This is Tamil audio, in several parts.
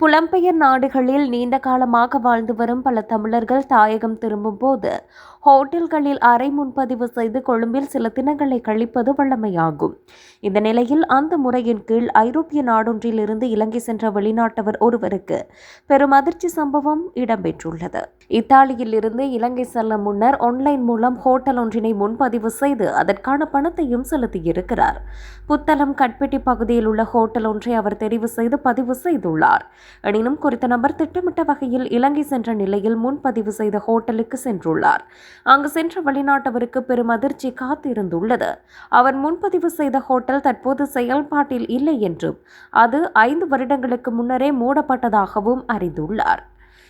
புலம்பெயர் நாடுகளில் நீண்ட காலமாக வாழ்ந்து வரும் பல தமிழர்கள் தாயகம் திரும்பும் போது ஹோட்டல்களில் அறை முன்பதிவு செய்து கொழும்பில் சில தினங்களை கழிப்பது வழமையாகும். இந்த நிலையில் அந்த முறையின் கீழ் ஐரோப்பிய நாடொன்றில் இருந்து இலங்கை சென்ற வெளிநாட்டவர் ஒருவருக்கு பெரும் அதிர்ச்சி சம்பவம் இடம்பெற்றுள்ளது. இத்தாலியில் இருந்து இலங்கை செல்ல முன்னர் ஆன்லைன் மூலம் ஹோட்டல் ஒன்றினை முன்பதிவு செய்து அதற்கான பணத்தையும் செலுத்தியிருக்கிறார். புத்தளம் கட்பெட்டி பகுதியில் உள்ள ஹோட்டல் ஒன்றை அவர் தெரிவு செய்து பதிவு செய்துள்ளார். எனினும் குறித்த நபர் திட்டமிட்ட வகையில் இலங்கை சென்ற நிலையில் முன்பதிவு செய்த ஹோட்டலுக்கு சென்றுள்ளார். அங்கு சென்ற வெளிநாட்டவருக்கு பெரும் அதிர்ச்சி காத்திருந்துள்ளது. அவர் முன்பதிவு செய்த ஹோட்டல் தற்போது செயல்பாட்டில் இல்லை என்றும் அது ஐந்து வருடங்களுக்கு முன்னரே மூடப்பட்டதாகவும் அறிந்துள்ளார்.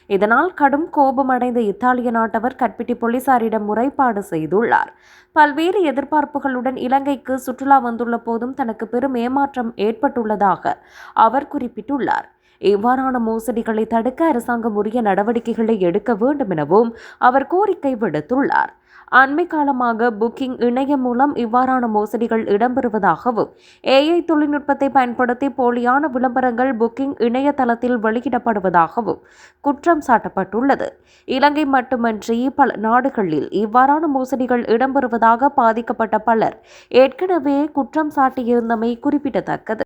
இதனால் கடும் கோபமடைந்த இத்தாலிய நாட்டவர் கற்பிட்டி போலீசாரிடம் முறைப்பாடு செய்துள்ளார். பல்வேறு எதிர்பார்ப்புகளுடன் இலங்கைக்கு சுற்றுலா வந்துள்ள போதும் தனக்கு பெரும் ஏமாற்றம் ஏற்பட்டுள்ளதாக அவர் குறிப்பிட்டுள்ளார். இவ்வாறான மோசடிகளை தடுக்க அரசாங்கம் உரிய நடவடிக்கைகளை எடுக்க வேண்டும் எனவும் அவர் கோரிக்கை விடுத்துள்ளார். அண்மை காலமாக புக்கிங் இணையம் மூலம் இவ்வாறான மோசடிகள் இடம்பெறுவதாகவும் ஏஐ தொழில்நுட்பத்தை பயன்படுத்தி போலியான விளம்பரங்கள் புக்கிங் இணையதளத்தில் வெளியிடப்படுவதாகவும் குற்றம் சாட்டப்பட்டுள்ளது. இலங்கை மட்டுமன்றி பல நாடுகளில் இவ்வாறான மோசடிகள் இடம்பெறுவதாக பாதிக்கப்பட்ட பலர் ஏற்கனவே குற்றம் சாட்டியிருந்தமை குறிப்பிடத்தக்கது.